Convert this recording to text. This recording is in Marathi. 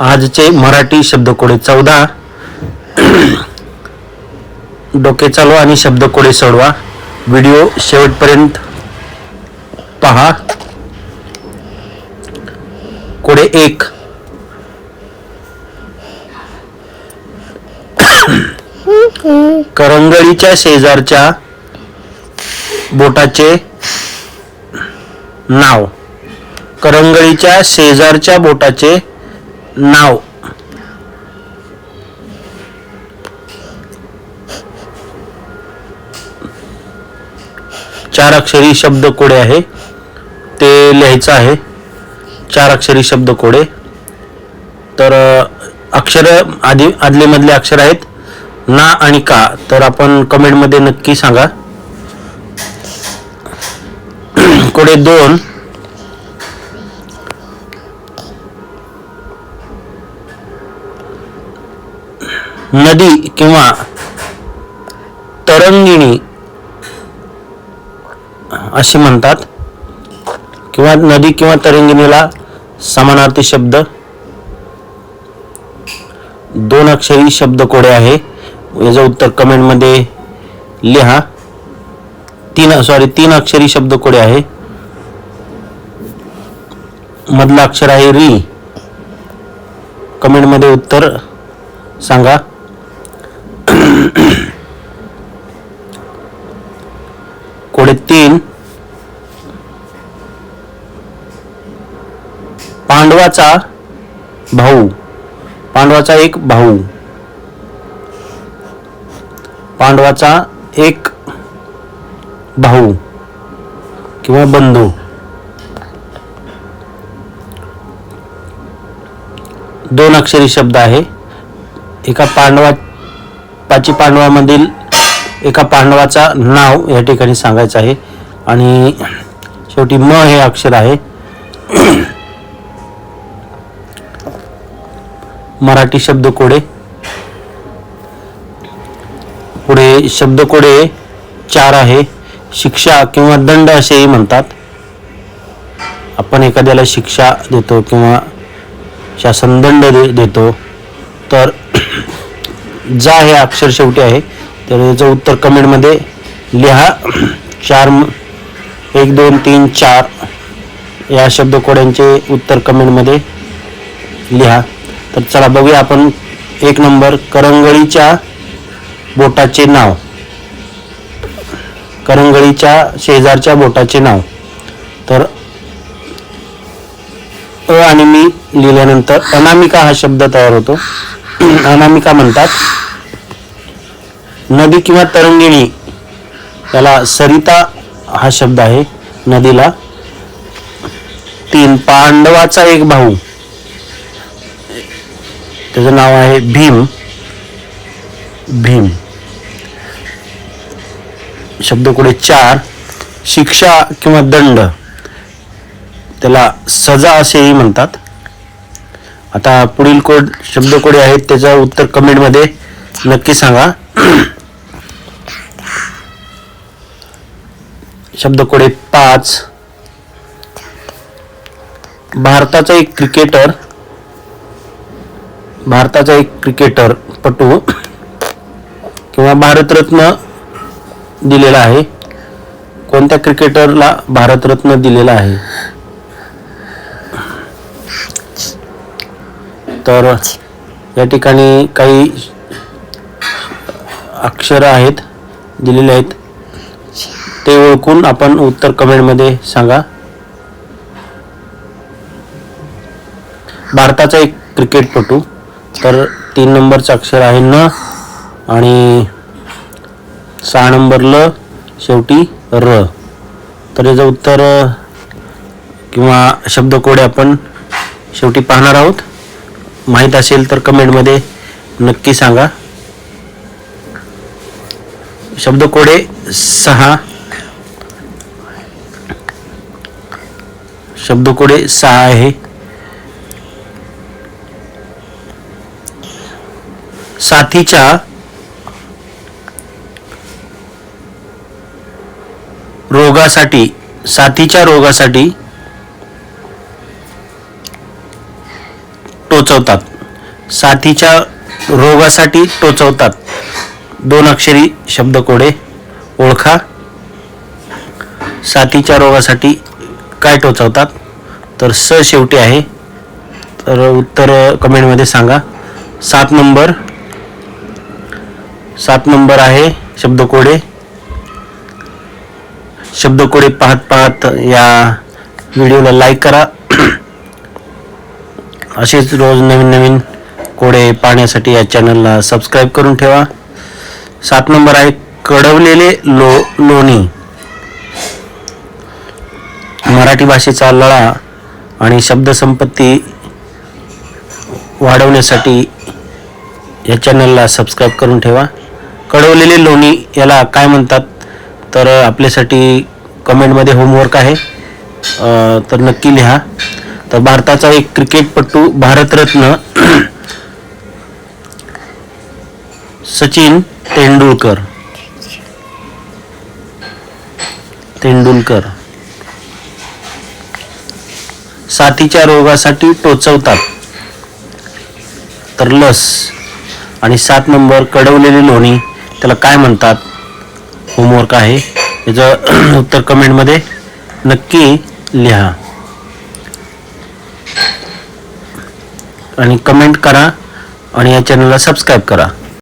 आजचे मराठी शब्दकोडे चौदा. डोके चालवा आणि शब्दकोडे सोडवा. व्हिडिओ शेवटपर्यंत पहा. कोडे एक. करंगळीच्या शेजारच्या बोटाचे नाव. करंगळीच्या शेजारच्या बोटाचे नाव. चार अक्षरी शब्द कोडे आहे. ते लिहायचं आहे. चार अक्षरी शब्द कोडे. तर अक्षर आधी आदले मधले अक्षर आहेत. ना आणि का. तर आपण कमेंटमध्ये नक्की सांगा. कोडे दोन. नदी किंवा तरंगिणी असे म्हणतात. किंवा नदी किंवा तरंगिणीला समानार्थी शब्द. दोन अक्षरी शब्द कोडे आहे. याचं उत्तर कमेंटमध्ये लिहा. तीन सॉरी तीन अक्षरी शब्द कोडे आहे. मधलं अक्षर आहे री. कमेंटमध्ये उत्तर सांगा. कोडे तीन. पांडवाचा भाऊ. पांडवाचा एक भाऊ. पांडवाचा एक भाऊ किंवा बंधू. दोन अक्षरी शब्द आहे. एका पांडवा पाची पांडवामधील एका पांडवाचा नाव या ठिकाणी सांगायचं आहे. आणि शेवटी म हे अक्षर आहे. मराठी शब्दकोडे. पुढे शब्दकोडे चार आहे. शिक्षा किंवा दंड असेही म्हणतात. आपण एखाद्याला शिक्षा देतो किंवा शासन दंड दे देतो तर जा हे अक्षर शेवटी आहे तर याचं उत्तर कमेंटमध्ये लिहा. चार एक दोन तीन चार या शब्दकोड्यांचे उत्तर कमेंटमध्ये लिहा. तर चला बघूया आपण एक नंबर करंगळीच्या बोटाचे नाव. करंगळीच्या शेजारच्या बोटाचे नाव. तर अ आणि मी लिहिल्यानंतर अनामिका हा शब्द तयार होतो. अनामिका म्हणतात नदी किंवा तरंगिणी याला सरिता हा शब्द आहे नदीला. तीन पांडवाचा एक भाऊ. त्याचं नाव आहे भीम. भीम. शब्दकोडे चार शिक्षा किंवा दंड. त्याला सजा असेही म्हणतात. आता पुढील कोड शब्दकोडे आहेत त्याचं उत्तर कमेंटमध्ये नक्की सांगा. शब्दकोडे पाच. भारताचा एक क्रिकेटर भारताचा एक क्रिकेटर पटू. किंवा भारतरत्न दिलेला आहे. कोणत्या क्रिकेटरला भारतरत्न दिलेला आहे? तर या ठिकाणी काही अक्षर आहेत दिलेले आहेत. ते ओळखून आपण उत्तर कमेंटमध्ये सांगा. भारताचा एक क्रिकेटपटू तर तीन नंबरचं अक्षर आहे न आणि सहा नंबर ल शेवटी र. तर याचं उत्तर किंवा शब्दकोडे आपण शेवटी पाहणार आहोत. माहीत असेल तर कमेंटमध्ये नक्की सांगा. शब्दकोडे सहा शब्दकोडे सहा आहे. साथीच्या रोगासाठी साथीच्या रोगासाठी टोचवतात. साथीच्या रोगासाठी टोचवतात. दोन अक्षरी शब्दकोडे ओळखा. साथीच्या रोगासाठी काय टोचवतात? तर स शेवटी आहे. तर उत्तर कमेंटमध्ये सांगा. सात नंबर. सात नंबर आहे शब्दकोडे. शब्दकोडे पाहत पाहत या व्हिडिओला लाईक करा. असेच रोज नवीन नवीन कोडे पाहण्यासाठी या चॅनलला सबस्क्राईब करून ठेवा. सात नंबर आहे कडवलेले लो लोणी. मराठी भाषेचा लळा आणि शब्दसंपत्ती वाढवण्यासाठी या चॅनलला सबस्क्राईब करून ठेवा. कळवलेले लोणी याला काय म्हणतात? तर आपल्यासाठी कमेंटमध्ये होमवर्क आहे. तर नक्की लिहा. तर भारताचा एक क्रिकेटपटू भारतरत्न सचिन तेंडुलकर. तेंडुलकर. साथीच्या रोगासाठी टोचवतात. तर लस आणि सात नंबर कडवलेली लोणी त्याला काय म्हणतात? होमवर्क आहे. याचं उत्तर कमेंटमध्ये नक्की लिहा. आणि कमेंट करा आणि या चॅनलला सबस्क्राईब करा.